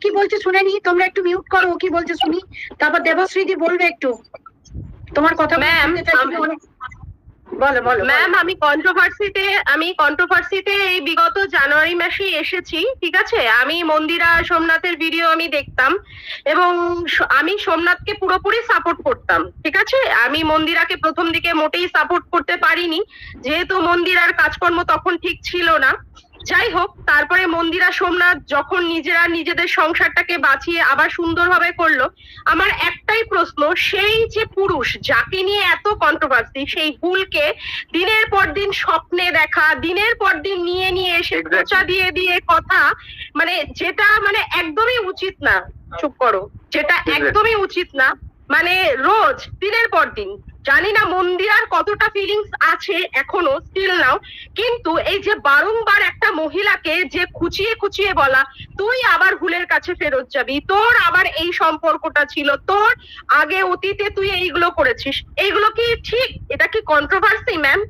কি বলছে শুনে নি তোমরা একটু মিউট করো ও কি বলছে শুনি? তারপর দেবশ্রীদি বলবে একটু। তোমার কথা অনেক- বলো বলো ম্যাম আমি কন্ট্রোভার্সিতে আমি কন্ট্রোভার্সিতে এই বিগত জানুয়ারি মাসে এসেছি ঠিক আছে? আমি মন্দিরা সোমনাথের ভিডিও আমি দেখতাম এবং আমি সোমনাথকে পুরোপুরি সাপোর্ট করতাম ঠিক আছে? আমি মন্দিরাকে প্রথম দিকে মোটেই সাপোর্ট করতে পারিনি যেহেতু মন্দিরার কাজকর্ম তখন ঠিক ছিল না। যাই হোক তারপরে মন্দিরা সোমনাথ যখন নিজেরা নিজেদের সংসারটাকে বাঁচিয়ে আবার সুন্দরভাবে করল আমার একটাই প্রশ্ন সেই যে পুরুষ যাকে নিয়ে এত কন্ট্রোভার্সি সেই ভুলকে দিনের পর দিন স্বপ্নে দেখা দিনের পর দিন নিয়ে নিয়ে এসে খোঁচা দিয়ে দিয়ে কথা মানে যেটা মানে একদমই উচিত না চুপ করো যেটা একদমই উচিত না মানে রোজ দিনের পর দিন। জানি না মন্দিরার কতটা ফিলিংস আছে এখনও স্টিল নাও কিন্তু এই যে বারংবার একটা মহিলাকে যে খুচিয়ে খুচিয়ে বলা, তুই আবার ভুলের কাছে ফেরত যাবি, তোর আবার এই সম্পর্কটা ছিল, তোর আগে অতীতে তুই এইগুলো করেছিস। এইগুলো কি ঠিক? এটা কি কন্ট্রোভার্সি ম্যাম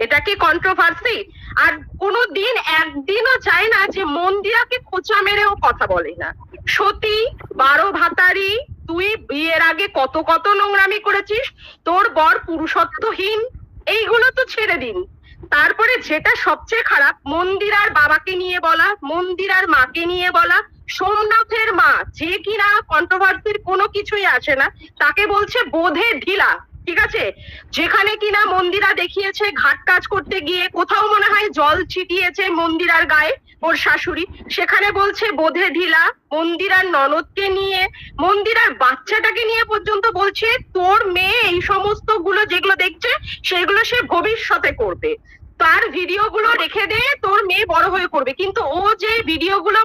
এটা কি কন্ট্রোভার্সি আর কোনো দিন একদিনও চায় না যে মন্দিরাকে খোঁচা মেরেও কথা বলে না। সতী, বারো ভাতারি, তুই বিয়ের আগে কত কত নোংরামি করেছিস তোর বর পুরুষত্বহীন, এইগুলো তো ছেড়ে দিন। তারপরে যেটা সবচেয়ে খারাপ মন্দিরার বাবাকে নিয়ে বলা মন্দিরার মাকে নিয়ে বলা, সোমনাথের মা, যে কিনা কন্ট্রোভার্সির কোনো কিছুই আসে না, তাকে বলছে বোধে ঢিলা, ঠিক আছে? যেখানে কিনা মন্দিরা দেখিয়েছে, ঘাট কাজ করতে গিয়ে, কোথাও মনে হয় জল ছিটিয়েছে মন্দিরার গায়ে ওর শাশুড়ি। সেখানে বলছে, বোধে ঢিলা মন্দিরার ননদকে নিয়ে মন্দিরার বাচ্চাটাকে নিয়ে পর্যন্ত বলছে, তোর মেয়ে এই সমস্তগুলো যেগুলো দেখছে, সেগুলো সে ভবিষ্যতে করবে। তার ভিডিও গুলো রেখে দে, তোর মেয়ে বড় হয়ে করবে কিন্তু ও যে ভিডিও গুলো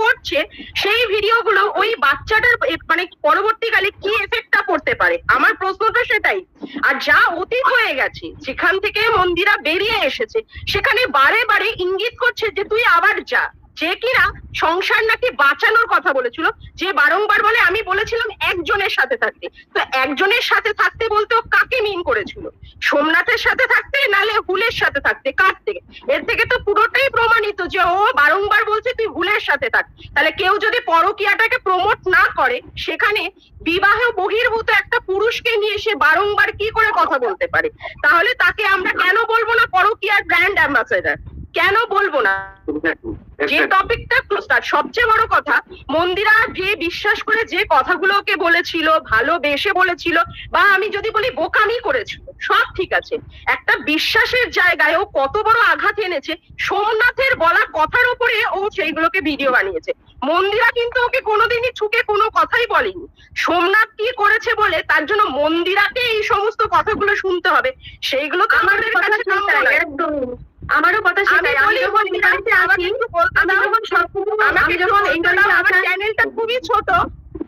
করছে, সেই ভিডিও গুলো ওই বাচ্চাটার মানে পরবর্তীকালে কি এফেক্টটা পড়তে পারে? আমার প্রশ্নটা সেটাই। আর যা অতীত হয়ে গেছে, যেখান থেকে মন্দিরা বেরিয়ে এসেছে, সেখানে বারে বারে ইঙ্গিত করছে যে তুই আবার যা। যে কিনা সংসার নাকি বাঁচানোর কথা বলেছিল, যে বারংবার বলে আমি বলেছিলাম একজনের সাথে থাকতে। তো একজনের সাথে থাকতে বলতে ও কাকে মিন করেছিল? সোমনাথের সাথে থাকতে নালে হুলের সাথে থাকতে? কার থেকে? এর থেকে তো পুরোটাই প্রমাণিত যে ও বারংবার বলছে তুই হুলের সাথে থাক। তাহলে কেউ যদি পরকীয়াটাকে প্রমোট না করে, সেখানে বিবাহ বহির্ভূত একটা পুরুষকে নিয়ে সে বারংবার কি করে কথা বলতে পারে? তাহলে তাকে আমরা কেন বলব না পরকীয়ার ব্র্যান্ড অ্যাম্বাসেডার কেন বলব না? যে টপিকটা তার সবচেয়ে বড় কথা মন্দিরা যে বিশ্বাস করে যে কথাগুলোকে বলেছিল ভালোবেসে বলেছিল বা আমি যদি বলি বোকামি করেছিল সব ঠিক আছে। একটা বিশ্বাসের জায়গায় ও কত বড় আঘাত এনেছে সোমনাথের বলা কথার উপরে ও সেইগুলোকে ভিডিও বানিয়েছে। মন্দিরা কিন্তু ওকে কোনোদিনই ছুকে কোনো কথাই বলেনি। সোমনাথ কি করেছে বলে তার জন্য মন্দিরাকে এই সমস্ত কথাগুলো শুনতে হবে। সেইগুলো তো আমাদের কথা কাছে একদম আমারও কথা সেটাই আমি যখন ইন্টারনেটে বলতে আমি যখন সবকিছু আমাকে যখন ইন্টারনেটে আমার চ্যানেলটা খুবই ছোট।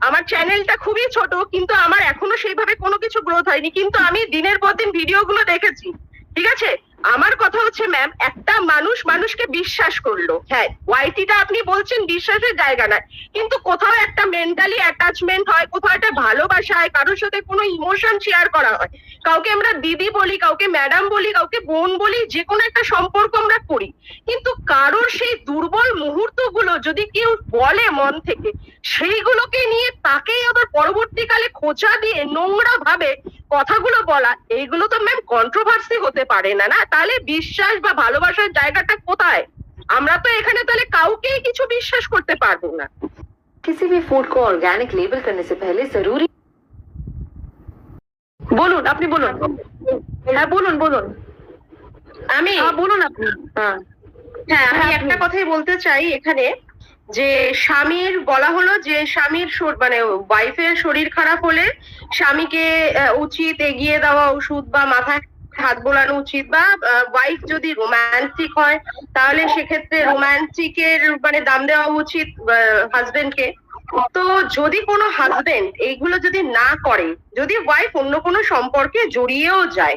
আমার চ্যানেলটা খুবই ছোট কিন্তু আমার এখনও সেইভাবে কোনো কিছু গ্রোথ হয়নি। কিন্তু আমি দিনের পর দিন ভিডিওগুলো দেখেছি। ঠিক আছে? আমার কথা হচ্ছে ম্যাম একটা মানুষ মানুষকে বিশ্বাস করল। হ্যাঁ ওয়াইটিটা আপনি বলছেন বিশ্বাসের জায়গা নয়। কিন্তু কোথাও একটা মেন্টালি অ্যাটাচমেন্ট হয়, কোথাও একটা ভালোবাসা হয়, কারোর সাথে কোনো ইমোশন শেয়ার করা হয়। কাউকে আমরা দিদি বলি, কাউকে ম্যাডাম বলি, কাউকে বোন বলি, যে কোনো একটা সম্পর্ক আমরা করি। কিন্তু কারোর সেই দুর্বল মুহূর্তগুলো যদি কেউ বলে মন থেকে, সেইগুলোকে নিয়ে তাকেই আবার পরবর্তীকালে খোঁচা দিয়ে নোংরা ভাবে কথাগুলো বলা এইগুলো তো ম্যাম কন্ট্রোভার্সি হতে পারে না না তাহলে বিশ্বাস বা ভালোবাসার জায়গাটা কোথায় আমরা তো এখানে তাহলে কাউকেই কিছু বিশ্বাস করতে পারবো না किसी भी फूड को ऑर्गेनिक लेबल करने से पहले जरूरी বলুন আপনি বলুন হ্যাঁ বলুন বলুন আমি হ্যাঁ বলুন আপনি হ্যাঁ হ্যাঁ আমি হ্যাঁ, একটা আপনি। কথাই বলতে চাই এখানে যে স্বামীর বলা হলো যে স্বামীর মানে ওয়াইফের শরীর খারাপ হলে স্বামীকে উচিত এগিয়ে দেওয়া ওষুধ বা মাথায় হাত বোলানো উচিত বা ওয়াইফ যদি রোমান্টিক হয় তাহলে সেক্ষেত্রে রোমান্টিকের মানে দাম দেওয়া উচিত হাজবেন্ডকে তো যদি কোনো হাজবেন্ড এইগুলো যদি না করে, যদি ওয়াইফ অন্য কোনো সম্পর্কে জড়িয়েও যায়,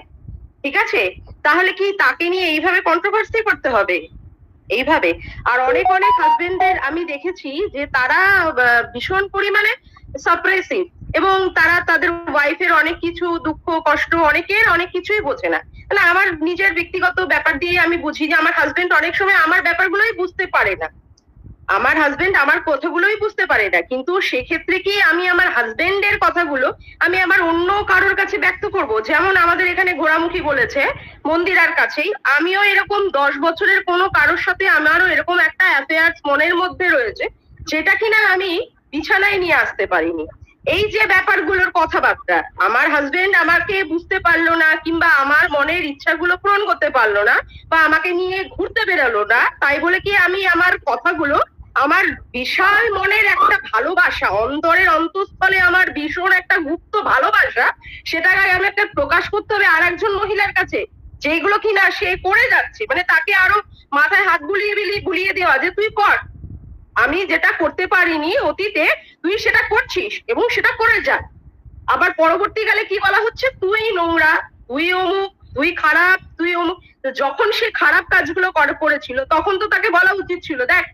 ঠিক আছে? তাহলে কি তাকে নিয়ে এইভাবে কন্ট্রোভার্সি করতে হবে? এইভাবে। আর অনেক অনেক হাজবেন্ডের আমি দেখেছি যে তারা ভীষণ পরিমাণে সাপ্রেসিভ এবং তারা তাদের ওয়াইফের অনেক কিছু দুঃখ, কষ্ট অনেকের অনেক কিছুই বোঝে না। মানে আমার নিজের ব্যক্তিগত ব্যাপার দিয়ে আমি বুঝি যে আমার হাজবেন্ড অনেক সময় আমার ব্যাপারগুলোই বুঝতে পারে না। আমার হাজবেন্ড আমার কথাগুলোই বুঝতে পারে না। কিন্তু সেক্ষেত্রে কি আমি আমার হাজবেন্ডের কথাগুলো আমি আমার অন্য কারোর কাছে ব্যক্ত করব? যেমন আমাদের এখানে ঘোড়ামুখী বলেছে, মন্দিরার কাছেই। আমিও এরকম দশ বছরের কোনো কারোর সাথে আমারও এরকম একটা অ্যাফেয়ার্স মনের মধ্যে রয়েছে, যেটা কিনা আমি বিছানায় নিয়ে আসতে পারিনি। এই যে ব্যাপারগুলোর কথাবার্তা, আমার হাজবেন্ড আমাকে বুঝতে পারল না কিংবা আমার মনের ইচ্ছাগুলো পূরণ করতে পারল না বা আমাকে নিয়ে ঘুরতে বেরোলো না, তাই বলে কি আমি আমার কথাগুলো আমার বিশাল মনের একটা ভালোবাসা, অন্তরের অন্তঃস্থলে আমার ভীষণ একটা গুপ্ত ভালোবাসা সেটাকে আমি একটা প্রকাশ করতে হবে আর একজন মহিলার কাছে, যেগুলো কিনা সে করে যাচ্ছে। মানে তাকে আরও মাথায় হাত বুলিয়ে বিলিয়ে বুলিয়ে দেওয়া যে তুই কর। আমি যেটা করতে পারিনি অতীতে, তুই সেটা করছিস এবং সেটা করে যা। আবার পরবর্তীকালে কি বলা হচ্ছে? তুই নোংরা, তুই অমুক, তুই খারাপ, তুই অমুক। যখন সে খারাপ কাজগুলো করে, করেছিল, তখন তো তাকে বলা উচিত ছিল, দেখ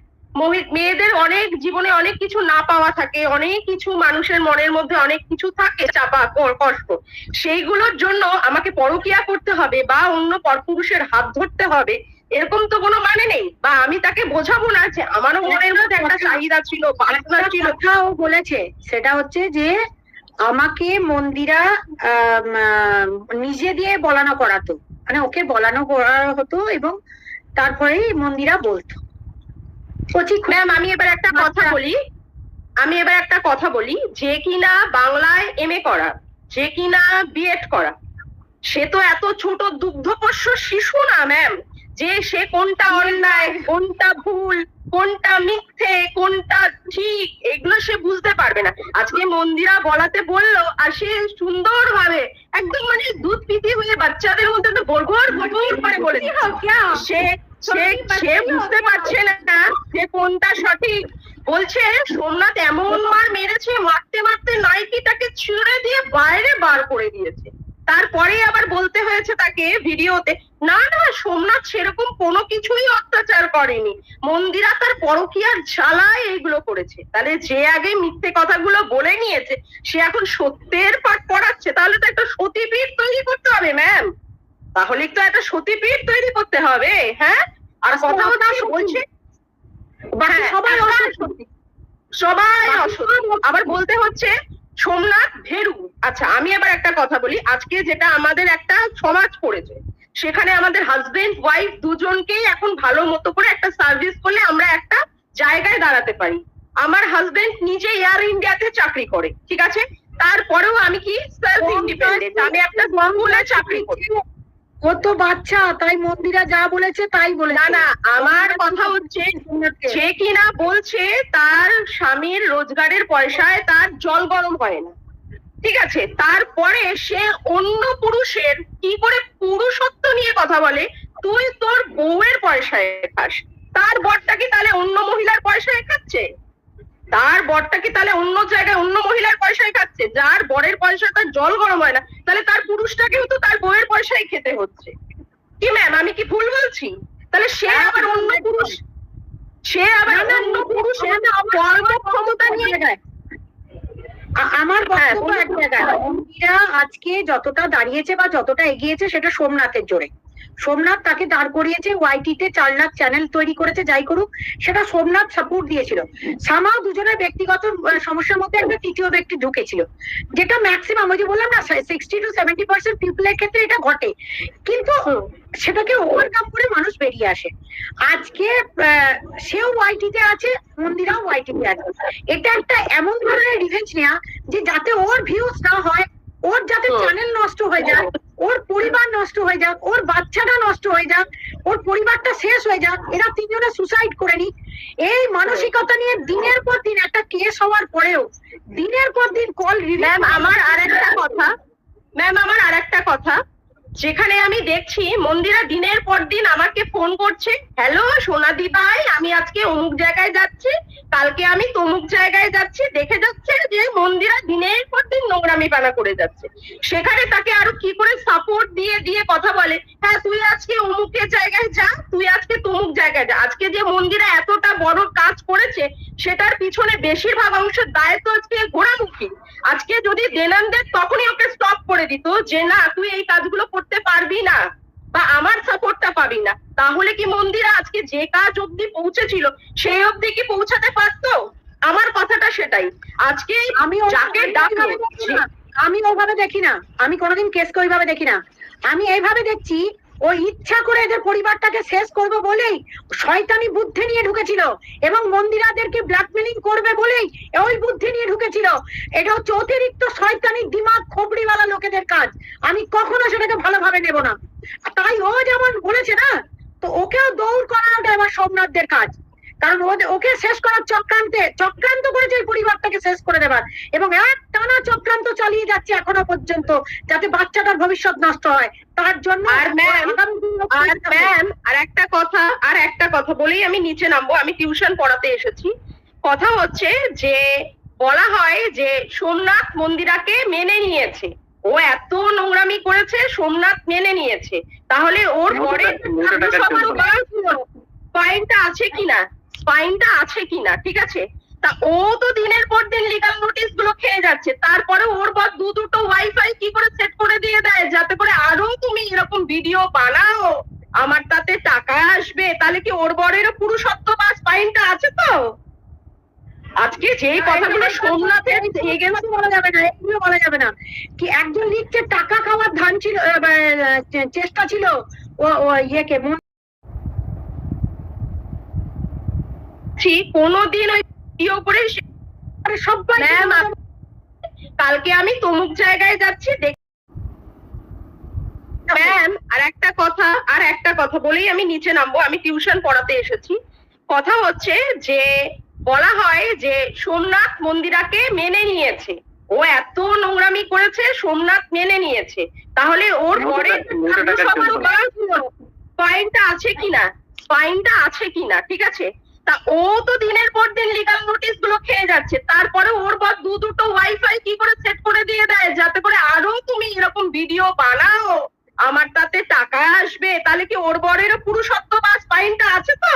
মেয়েদের অনেক জীবনে অনেক কিছু না পাওয়া থাকে অনেক কিছু মানুষের মনের মধ্যে অনেক কিছু থাকে চাপা কষ্ট। সেইগুলোর জন্য আমাকে পরকিয়া করতে হবে বা অন্য পরপুরুষের হাত ধরতে হবে এরকম তো কোনো মানে নেই। বা আমি তাকে বোঝাবো না যে আমারও মনের মধ্যে একটা চাহিদা ছিল বাসনা ছিল। কথা ও বলেছে সেটা হচ্ছে যে আমাকে মন্দিরা আহ, নিজে দিয়ে বলানো করাতো। মানে ওকে বলানো করা হতো এবং তারপরেই মন্দিরা বলতো। ম্যাম আমি এবার একটা কথা আচ্ছা। বলি। আমি এবার একটা কথা বলি। যে কিনা বাংলায় এম এ করা যে কিনা বিএড করা সে তো এত ছোট দুগ্ধপোষ্য শিশু না ম্যাম যে সে কোনটা অন্যায় কোনটা ভুল কোনটা মিথ্যে কোনটা ঠিক এগুলো সে বুঝতে পারবে না। আজকে মন্দিরা বলাতে বলল আর সে সুন্দর ভাবে একদম মানে দুধ পিতি হয়ে বাচ্চাদের মধ্যে তো গড়গড় গড়গড় করে বলে সে সে সে বুঝতে পারছে না যে কোনটা সঠিক? বলছে সোমনাথ এমন মার মেরেছে মারতে মারতে নাইটিটাকে ছিঁড়ে দিয়ে বাইরে বার করে দিয়েছে। তারপরে আবার বলতে হয়েছে তাকে ভিডিওতে না না সোমনাথ সেরকম কোনো কিছুই অত্যাচার করেনি। মন্দিরা তার পরকিয়ার জ্বালায় এইগুলো করেছে। তাহলে যে আগে মিথ্যে কথাগুলো বলে নিয়েছে সে এখন সত্যের পাঠ পড়াচ্ছে। তাহলে তো একটা সতীপীঠ তৈরি করতে হবে ম্যাম তাহলে তো একটা সতীপীঠ তৈরি করতে হবে হ্যাঁ? আর কথা হচ্ছে বলছে? হ্যাঁ, সবাই। সবাই। আবার বলতে হচ্ছে সোমনাথ ভেরু। আচ্ছা আমি আবার একটা কথা বলি। আজকে যেটা আমাদের একটা সমাজ পড়েছে সেখানে আমাদের হাজবেন্ড ওয়াইফ দুজনকেই এখন ভালো মতো করে একটা সার্ভিস করলে আমরা একটা জায়গায় দাঁড়াতে পারি। আমার হাজবেন্ড নিজে এয়ার ইন্ডিয়াতে চাকরি করে ঠিক আছে? তারপরেও আমি কি সেলফ ইন্ডিপেন্ডেন্ট আমি একটা চাকরি করি। ও তো বাচ্চা, তাই মন্দিরা যা বলেছে তাই বলে না না, আমার কথা হচ্ছে, সে কিনা বলছে তার স্বামীর রোজগারের পয়সায় তার জল গরম হয় না। ঠিক আছে, তারপরে সে অন্য পুরুষের কি করে পুরুষত্ব নিয়ে কথা বলে? তুই তোর বউয়ের পয়সায় খাস, তার বরটা কি তাহলে অন্য মহিলার পয়সায় খাচ্ছে? তার বরটাকে তাহলে অন্য জায়গায় অন্য মহিলার পয়সায় খাচ্ছে? যার বরের পয়সা তার জল গরম হয় না তাহলে তার পুরুষটাকেও তো তার বউয়ের পয়সায় খেতে হচ্ছে। কি ম্যাম আমি কি ভুল বলছি? তাহলে সে আবার অন্য পুরুষ? সে আবার অন্য পুরুষ কর্মক্ষমতা নিয়ে। আ- আমার হ্যাঁ, বক্তব্য এক জায়গায়। আজকে যতটা দাঁড়িয়েছে বা যতটা এগিয়েছে সেটা সোমনাথের জোরে। সোমনাথ তাকে দাঁড় করিয়েছে ওয়াইটিতে চার লাখ চ্যানেল তৈরি করেছে যাই করুক সেটা সোমনাথ সাপোর্ট দিয়েছিল। সামাও দুজনের ব্যক্তিগত সমস্যার মধ্যে একটা তৃতীয় ব্যক্তি ঢুকেছিল। যেটা ম্যাক্সিমাম ওই যে বললাম না সিক্সটি টু সেভেন্টি পার্সেন্ট পিপলের ক্ষেত্রে এটা ঘটে। কিন্তু সেটাকে ওভারকাম করে মানুষ বেরিয়ে আসে। আজকে সেও ওয়াইটিতে আছে মন্দিরাও ওয়াইটিতে আছে। এটা একটা এমন ধরনের রিভেঞ্জ নেওয়া যে যাতে ওর ভিউজ না হয় ওর যাতে চ্যানেল নষ্ট হয়ে যাক ওর পরিবার নষ্ট হয়ে যাক ওর বাচ্চাটা নষ্ট হয়ে যাক ওর পরিবারটা শেষ হয়ে যাক এরা তিনজনে সুসাইড করে নি এই মানসিকতা নিয়ে দিনের পর দিন একটা কেস হওয়ার পরেও দিনের পর দিন কল ম্যাম আমার আর একটা কথা। ম্যাম আমার আর একটা কথা। যেখানে আমি দেখছি মন্দিরা দিনের পর দিন আমাকে ফোন করছে। হ্যালো সোনাদি ভাই, আমি আজকে অমুক জায়গায় যাচ্ছি। কালকে আমি তমুক জায়গায় যাচ্ছি। দেখে যাচ্ছে যে মন্দিরা দিনের পর দিন নোংরামি পানা করে যাচ্ছে। সেখানে তাকে আরও কি করে সাপোর্ট দিয়ে দিয়ে কথা বলে? হ্যাঁ তুই আজকে অমুকের জায়গায় যা, তুই আজকে তমুক জায়গায় যা। আজকে যে মন্দিরা এতটা বড় কাজ করেছে, সেটার পিছনে বেশিরভাগ অংশের দায় তো আজকে ঘোরামুখী আজকে যদি দেনান দেয় তখনই ওকে স্টপ করে দিত যে, না, তুই এই কাজগুলো করতে পারবি না বা আমার সাপোর্টটা পাবি না তাহলে কি মন্দিরা আজকে যে কাজ অবধি পৌঁছেছিল সেই অবধি কি পৌঁছাতে পারতো? আমার কথাটা সেটাই। আজকে আমি যাকে। আমি ওইভাবে দেখি না। আমি কোনোদিন কেসকে ওইভাবে দেখি না। আমি এইভাবে দেখছি ও ইচ্ছা করে এদের পরিবারটাকে শেষ করবে বলেই শয়তানি বুদ্ধি নিয়ে ঢুকেছিল এবং মন্দিরাদেরকে ব্ল্যাকমেলিং বুদ্ধি নিয়ে ঢুকেছিল। এটা হচ্ছে অতিরিক্ত শয়তানি দিমাগ খবরিওয়ালা লোকেদের কাজ। আমি কখনো সেটাকে ভালোভাবে নেব না। তাই ও যেমন বলেছে না তো ওকেও দৌড় করানোটা এবার সোমনাথদের কাজ। কারণ ওকে শেষ করার চক্রান্তে চক্রান্ত করেছে এই পরিবারটাকে শেষ করে দেবার। এবং এক টানা চক্রান্ত চালিয়ে যাচ্ছে এখনও পর্যন্ত যাতে বাচ্চাটার ভবিষ্যৎ নষ্ট হয়। তার জন্য আর দিনে আর ম্যাম আর একটা কথা আর একটা কথা বলেই আমি নিচে নামবো। আমি টিউশন পড়াতে এসেছি। কথা হচ্ছে যে বলা হয় যে সোমনাথ মন্দিরাকে মেনে নিয়েছে। ও এত নোংরামি করেছে সোমনাথ মেনে নিয়েছে। তাহলে ওর পরে স্পাইনটা আছে কিনা? স্পাইনটা আছে কিনা ঠিক আছে? তা ও তো দিনের পর দিন লিগাল নোটিশগুলো খেয়ে যাচ্ছে। তারপরে ওর বর দু দুটো ওয়াইফাই কি করে সেট করে দিয়ে দেয়? যাতে করে আরও তুমি এরকম ভিডিও বানাও। আমার তাতে টাকা আসবে। তাহলে কি ওর বরেরও পুরুষত্ব বা স্পাইনটা আছে তো? আজকে যে কথাগুলো সোমনাথের এগেন্সি বলা যাবে না এগুলো বলা যাবে না। কি একজন লিখছে টাকা খাওয়ার ধান ছিল চেষ্টা ছিল ও ইয়েকে মন- কোনোদিন ওই ভিডিও করে সবাই কালকে আমি তমুক জায়গায় যাচ্ছি দেখ- ম্যাম আর একটা কথা আর একটা কথা বলেই আমি নিচে নামবো আমি টিউশন পড়াতে এসেছি। কথা হচ্ছে যে বলা হয় যে সোমনাথ মন্দিরাকে মেনে নিয়েছে। ও এত নোংরামি করেছে সোমনাথ মেনে নিয়েছে। তাহলে ওর পরে স্পাইনটা আছে কিনা? স্পাইনটা আছে কিনা? ঠিক আছে? তা ও তো দিনের পর দিন লিগাল নোটিশগুলো খেয়ে যাচ্ছে। তারপরে ওর বর দু দুটো ওয়াইফাই কি করে সেট করে দিয়ে দেয়? যাতে করে আরও তুমি এরকম ভিডিও বানাও। আমার তাতে টাকা আসবে। তাহলে কি ওর বরেরও পুরুষত্ব বা স্পাইনটা আছে তো?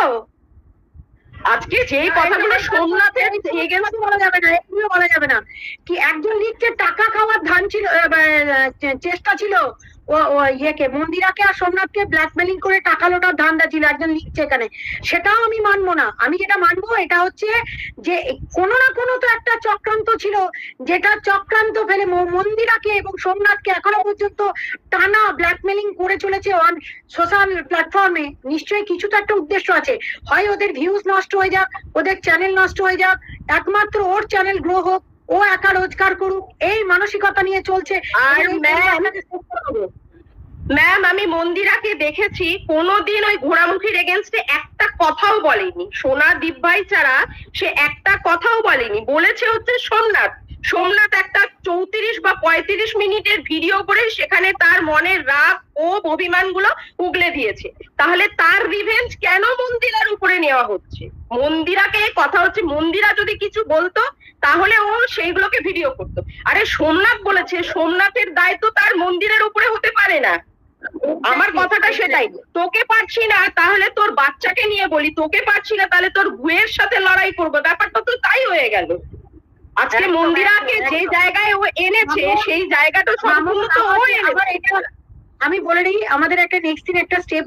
আজকে যেই কথাগুলো সোমনাথের এগেন্সি বলা যাবে না এগুলো বলা যাবে না। কি একজন লিখছে টাকা খাওয়ার ধান ছিল চেষ্টা ছিল ও ইয়েকে মন্দিরাকে আর সোমনাথকে ব্ল্যাকমেলিং করে টাকা লোটার ধান্দা ছিল একজন লিখছে এখানে। সেটাও আমি মানবো না। আমি যেটা মানবো এটা হচ্ছে যে কোনো না কোনো তো একটা চক্রান্ত ছিল যেটা চক্রান্ত ফেলে মন্দিরাকে এবং সোমনাথকে এখনও পর্যন্ত টানা ব্ল্যাকমেলিং করে চলেছে অন সোশ্যাল প্ল্যাটফর্মে নিশ্চয়ই কিছু তো একটা উদ্দেশ্য আছে। হয় ওদের ভিউজ নষ্ট হয়ে যাক ওদের চ্যানেল নষ্ট হয়ে যাক একমাত্র ওর চ্যানেল গ্রো হোক ও একা রোজগার করুক এই মানসিকতা নিয়ে চলছে। আর ম্যাম আমি মন্দিরাকে দেখেছি, কোনোদিন ওই ঘোড়ামুখীর এগেনস্টে একটা কথাও বলেনি। সোনা দীপ ভাই ছাড়া সে একটা কথাও বলেনি। বলেছে হচ্ছে সোমনাথ। সোমনাথ একটা চৌত্রিশ বা পঁয়ত্রিশ মিনিটের ভিডিও করে সেখানে তার মনের রাগ ও অভিমানগুলো উগলে দিয়েছে। তাহলে তার রিভেঞ্জ কেন মন্দিরার উপরে নেওয়া হচ্ছে? মন্দিরাকে কথা হচ্ছে, মন্দিরা যদি কিছু বলতো, তাহলে ও সেইগুলোকে ভিডিও করতো। আরে সোমনাথ বলেছে, সোমনাথের দায়িত্ব তার মন্দিরের উপরে হতে পারে না। আমার কথাটা সেটাই। তোকে পারছি না তাহলে তোর বাচ্চাকে নিয়ে বলি। তোকে পারছি না তাহলে তোর গুয়ের সাথে লড়াই করব। ব্যাপারটা তো তাই হয়ে গেল। আজকে মন্দিরাকে যে জায়গায় ও এনেছে সেই জায়গাটা সম্পূর্ণ তো ও এনেছে। এটা- আমি বলে দিই আমাদের একটা নেক্সট দিন একটা স্টেপ